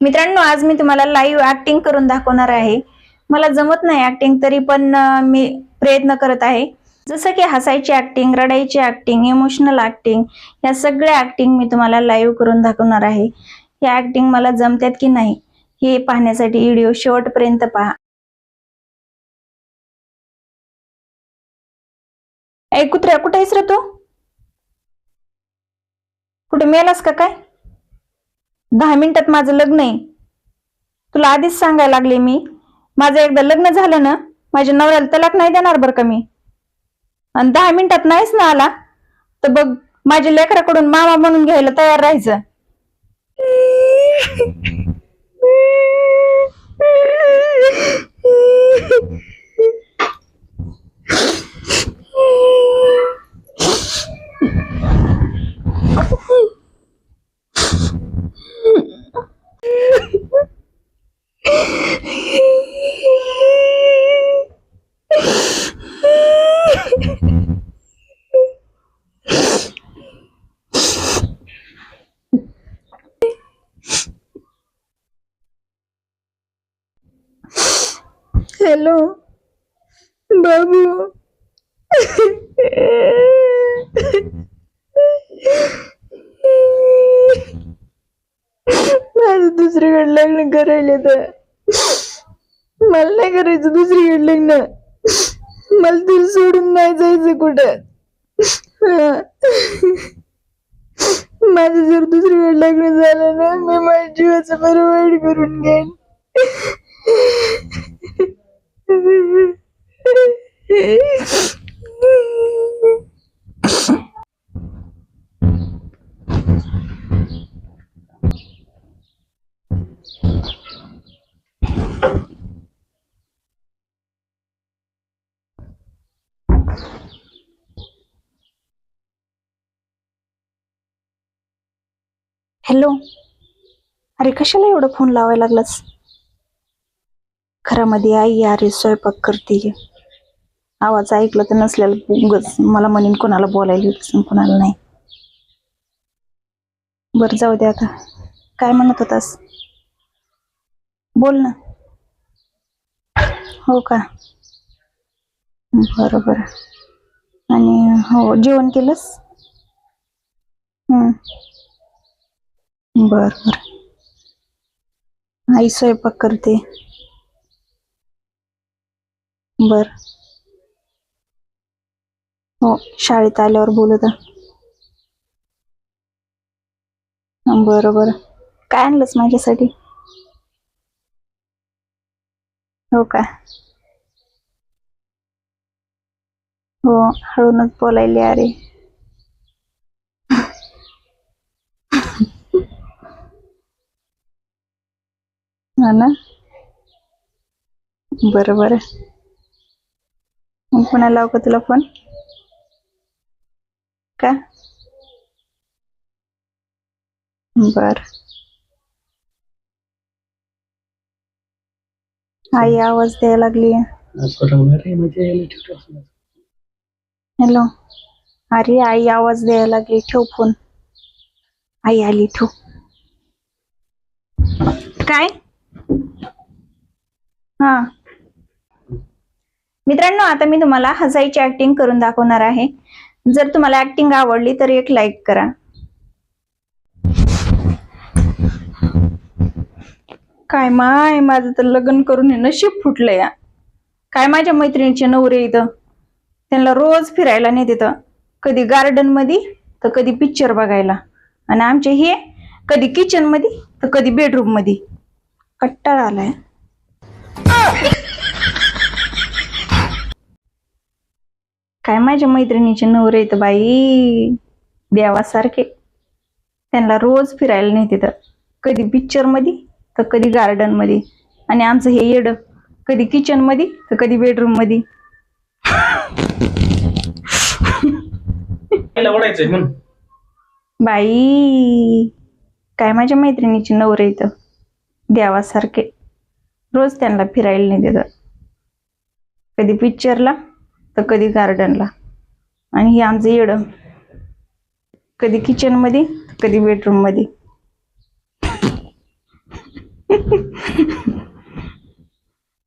मित्रांनो आज मी तुम्हाला लाईव्ह ऍक्टिंग करून दाखवणार आहे. मला जमत नाही ऍक्टिंग तरी पण मी प्रयत्न करत आहे. जसं की हसायची ऍक्टिंग रडायची ऍक्टिंग इमोशनल ऍक्टिंग या सगळ्या ऍक्टिंग मी तुम्हाला लाईव्ह करून दाखवणार आहे. या ऍक्टिंग मला जमतात की नाही हे पाहण्यासाठी व्हिडिओ शेवटपर्यंत पहा. ऐ कुत्र्या कुठे आहेस रे तू? कुठे मेलास का काय? दहा मिनिटात माझं लग्न आहे. तुला आधीच सांगायला लागले मी. माझं एकदा लग्न झालं ना माझ्या नवऱ्याला तलाक नाही देणार बरं का मी. आणि दहा मिनिटात नाहीच ना आला. तर बघ माझ्या लेकराकडून मामा म्हणून घ्यायला तयार राहायचं. हॅलो. बाबू. माझं दुसरीकडे लग्न करायला तर मला नाही करायचं दुसरीकडे लग्न. मला तुला सोडून नाही जायचं कुठं. हा. माझं जर दुसरीकडे लग्न झालं ना मी माझ्या जीवाचं बरं वाईट करून घेईन. हॅलो अरे कशाला एवढं फोन लावायला लागलास? घरामध्ये आई अरे स्वयंपाक करते आवाज ऐकला तर नसल्याला उगच मला म्हणेन कोणाला बोलायला येत कोणाला नाही. बरं जाऊ दे आता. काय म्हणत होतास? बोल ना. हो का? बरोबर आणि हो जेवण केलंस? हम्म. बर बर. आई स्वयंपाक करते. बर. हो शाळेत आल्यावर बोलत बरं बरं. काय आणलंस माझ्यासाठी? हो का? हो हळूनच बोलायले अरे. हा ना? बरं बरं. मग पुन्हा लाव का तुला फोन? का? बर. आई आवाज द्यायला लागली. हॅलो. अरे आई आवाज द्यायला लागली. ठेव फोन. आई आली ठेव. काय? हा. मित्रांनो आता मी तुम्हाला हसायची ऍक्टिंग करून दाखवणार आहे. जर तुम्हाला ऍक्टिंग आवडली तर एक लाईक करा. काय माय माझं तर लग्न करून हे नशीब फुटलं या. काय माझ्या मैत्रिणीचे नवरे इथं? त्यांना रोज फिरायला नाही तिथं कधी गार्डनमध्ये तर कधी पिक्चर बघायला. आणि आमचे हे कधी किचनमध्ये तर कधी बेडरूममध्ये कट्टाळा आलाय काय माझ्या मैत्रिणीचे नवरे येत बाई? देवासारखे. त्यांना रोज फिरायला नेते तर कधी पिक्चरमध्ये तर कधी गार्डनमध्ये आणि आमचं हे येड. कधी किचनमध्ये तर कधी बेडरूममध्ये पहिला ओढायचंय म्हणून बाई काय माझ्या मैत्रिणीचे नवरे इथं देवासारखे. रोज त्यांना फिरायला नाही देतात कधी पिक्चरला तर कधी गार्डनला आणि हे आमचं येडं. कधी किचनमध्ये कधी बेडरूममध्ये